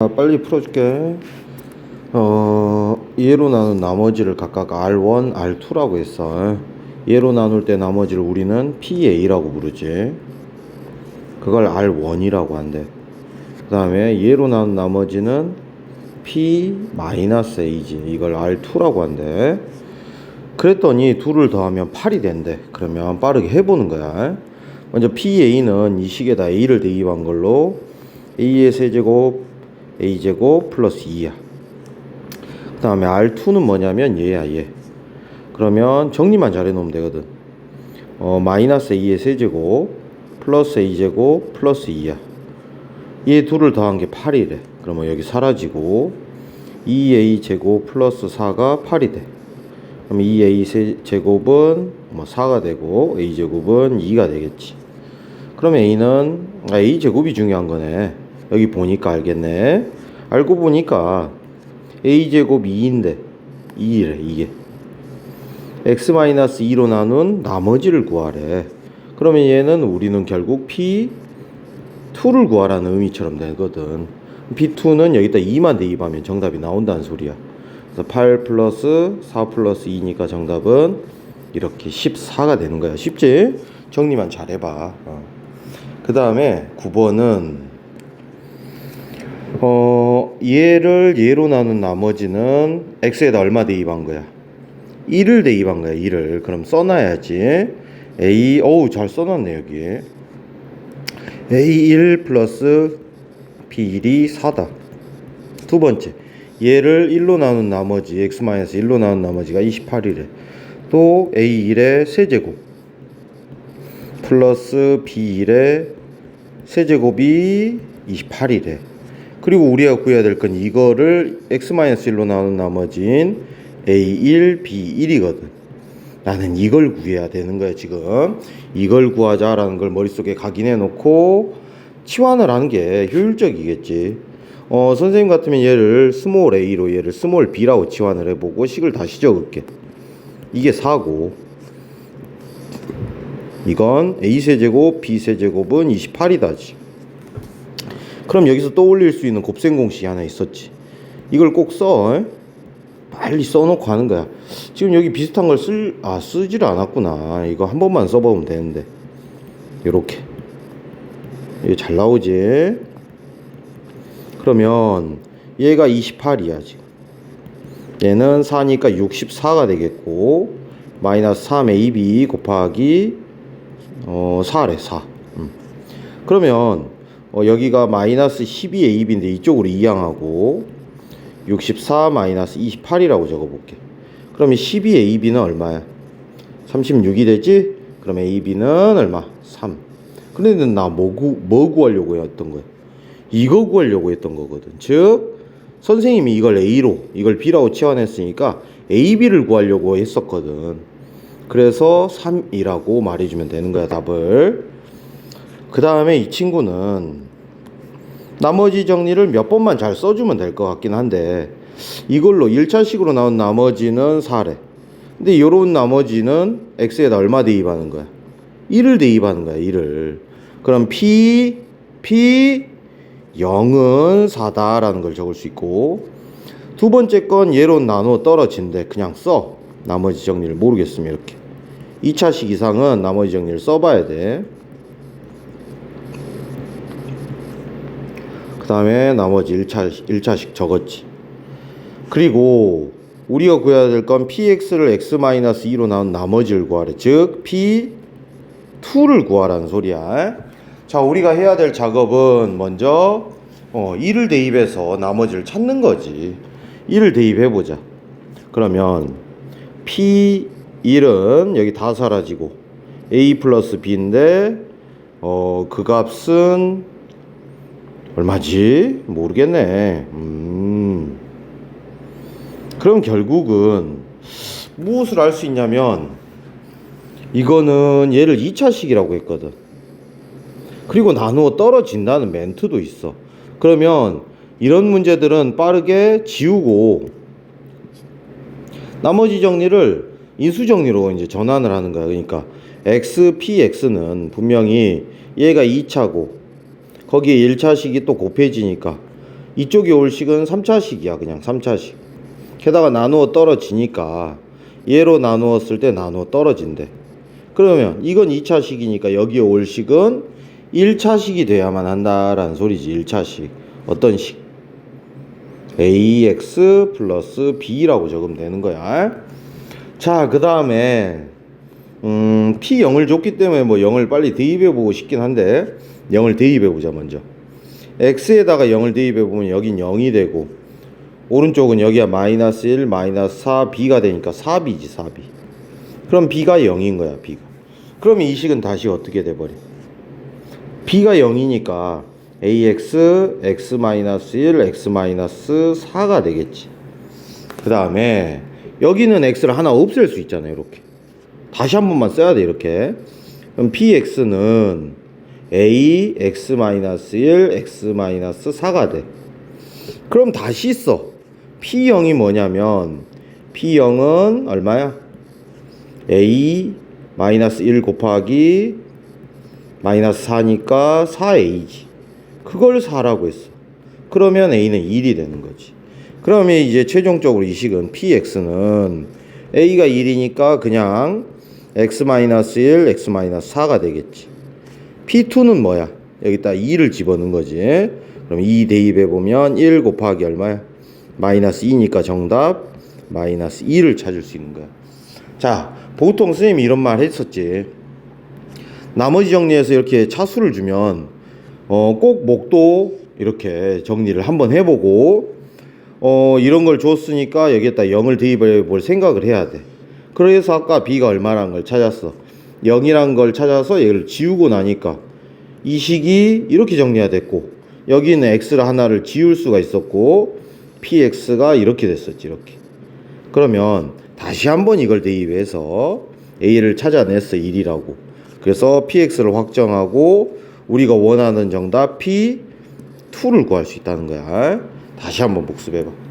아, 빨리 풀어줄게. 어, 얘로 나눈 나머지를 각각 R1, R2라고 했어. 얘로 나눌 때 나머지를 우리는 PA라고 부르지. 그걸 R1이라고 한대. 그 다음에 얘로 나눈 나머지는 P-A지. 이걸 R2라고 한대. 그랬더니 둘을 더하면 8이 된대. 그러면 빠르게 해보는 거야. 먼저 PA는 이 식에다 A를 대입한 걸로 A의 세제곱 A제곱 플러스 2야. 그 다음에 R2는 뭐냐면 얘야, 얘. 그러면 정리만 잘 해놓으면 되거든. 어, 마이너스 A의 세제곱 플러스 A제곱 플러스 2야. 얘 둘을 더한 게 8이래. 그러면 여기 사라지고 2A 제곱 플러스 4가 8이 돼. 그럼 2A 세- 제곱은 뭐 4가 되고 A 제곱은 2가 되겠지. 그러면 A는 아, A 제곱이 중요한 거네. 여기 보니까 알겠네. 알고 보니까 A 제곱 2인데 2래 이게. x-2로 나눈 나머지를 구하래. 그러면 얘는 우리는 결국 P 2를 구하라는 의미처럼 되거든. P2는 여기다 2만 대입하면 정답이 나온다는 소리야. 그래서 8 플러스 4 플러스 2니까 정답은 이렇게 14가 되는 거야. 쉽지? 정리만 잘 해봐. 그 다음에 9번은 어, 얘를 얘로 나눈 나머지는 x에다 얼마 대입한 거야? 1을 대입한 거야, 1을. 그럼 써놔야지. a, 어우, 잘 써놨네, 여기. a1 플러스 b1이 4다. 두 번째. 얘를 1로 나눈 나머지, x-1로 나눈 나머지가 28이래. 또 a1의 세제곱. 플러스 b1의 세제곱이 28이래. 그리고 우리가 구해야 될 건 이거를 x-1로 나눈 나머지인 a1, b1이거든. 나는 이걸 구해야 되는 거야, 지금. 이걸 구하자라는 걸 머릿속에 각인해 놓고 치환을 하는 게 효율적이겠지. 어, 선생님 같으면 얘를 스몰 a로 얘를 스몰 b라고 치환을 해보고 식을 다시 적을게. 이게 4고, 이건 a세제곱, b세제곱은 28이다지. 그럼 여기서 떠올릴 수 있는 곱셈 공식이 하나 있었지. 이걸 꼭 써. 에? 빨리 써놓고 하는 거야. 지금 여기 비슷한 걸 쓸, 아, 쓰지를 않았구나. 이거 한 번만 써보면 되는데. 요렇게. 이게 잘 나오지? 그러면 얘가 28이야, 지금. 얘는 4니까 64가 되겠고, 마이너스 3ab 곱하기, 어, 4래, 4. 음. 그러면, 어, 여기가 마이너스 12ab인데 이쪽으로 이항하고 64 마이너스 28이라고 적어볼게. 그러면 12ab는 얼마야? 36이 되지? 그럼 ab는 얼마? 3. 근데 나 뭐 구, 뭐 구하려고 했던 거야? 이거 구하려고 했던 거거든. 즉, 선생님이 이걸 a로, 이걸 b라고 치환했으니까 ab를 구하려고 했었거든. 그래서 3이라고 말해주면 되는 거야, 답을. 그 다음에 이 친구는 나머지 정리를 몇 번만 잘 써주면 될 것 같긴 한데 이걸로 1차식으로 나온 나머지는 4래 근데 요런 나머지는 x에다 얼마 대입하는 거야? 1을 대입하는 거야 1을. 그럼 p p 0은 4다라는 걸 적을 수 있고 두 번째 건 얘로 나누어 떨어진대. 그냥 써. 나머지 정리를 모르겠으면 이렇게. 2차식 이상은 나머지 정리를 써봐야 돼 다음에 나머지 1차, 1차식 적었지. 그리고 우리가 구해야 될 건 px를 x-2로 나온 나머지를 구하래. 즉, p2를 구하라는 소리야. 자, 우리가 해야 될 작업은 먼저 어, 1을 대입해서 나머지를 찾는 거지. 1을 대입해 보자. 그러면 p1은 여기 다 사라지고 a 플러스 b인데 어, 그 값은 얼마지? 모르겠네. 음. 그럼 결국은 무엇을 알 수 있냐면 이거는 얘를 2차식이라고 했거든. 그리고 나누어 떨어진다는 멘트도 있어. 그러면 이런 문제들은 빠르게 지우고 나머지 정리를 인수 정리로 이제 전환을 하는 거야. 그러니까 x, p, x는 분명히 얘가 2차고 거기에 1차식이 또 곱해지니까 이쪽이 올 식은 3차식이야 그냥 3차식. 게다가 나누어 떨어지니까 얘로 나누었을 때 나누어 떨어진대. 그러면 이건 2차식이니까 여기에 올 식은 1차식이 돼야만 한다라는 소리지 1차식. 어떤 식? Ax 플러스 b라고 적으면 되는 거야. 자 그 다음에 음, p 0을 줬기 때문에 뭐 0을 빨리 대입해 보고 싶긴 한데 0을 대입해 보자 먼저. X에다가 0을 대입해 보면 여긴 0이 되고 오른쪽은 여기가 마이너스 1 마이너스 4 b가 되니까 4b지 4b 그럼 b가 0인 거야 b가. 그럼 이 식은 다시 어떻게 돼버려? B가 0이니까 ax x 마이너스 1 x 마이너스 4가 되겠지. 그 다음에 여기는 x를 하나 없앨 수 있잖아요 이렇게. 다시 한 번만 써야 돼 이렇게. 그럼 px는 a x 마이너스 1 x 마이너스 4가 돼. 그럼 다시 써. P0이 뭐냐면 p0은 얼마야? A 마이너스 1 곱하기 마이너스 4니까 4a지 그걸 4라고 했어. 그러면 a는 1이 되는 거지. 그러면 이제 최종적으로 이 식은 px는 a가 1이니까 그냥 x 마이너스 1 x 마이너스 4가 되겠지 P2는 뭐야? 여기다 2를 집어넣은 거지. 그럼 2 대입해 보면 1 곱하기 얼마야? 마이너스 2니까 정답 마이너스 2를 찾을 수 있는 거야. 자, 보통 선생님이 이런 말 했었지. 나머지 정리해서 이렇게 차수를 주면 어, 꼭 목도 이렇게 정리를 한번 해보고 어, 이런 걸 줬으니까 여기에다 0을 대입해 볼 생각을 해야 돼. 그래서 아까 B가 얼마라는 걸 찾았어. 0이란 걸 찾아서 얘를 지우고 나니까 이 식이 이렇게 정리가 됐고 여기는 x를 하나를 지울 수가 있었고 px가 이렇게 됐었지 이렇게. 그러면 다시 한번 이걸 대입해서 a를 찾아냈어 1이라고. 그래서 px를 확정하고 우리가 원하는 정답 p2를 구할 수 있다는 거야. 다시 한번 복습해봐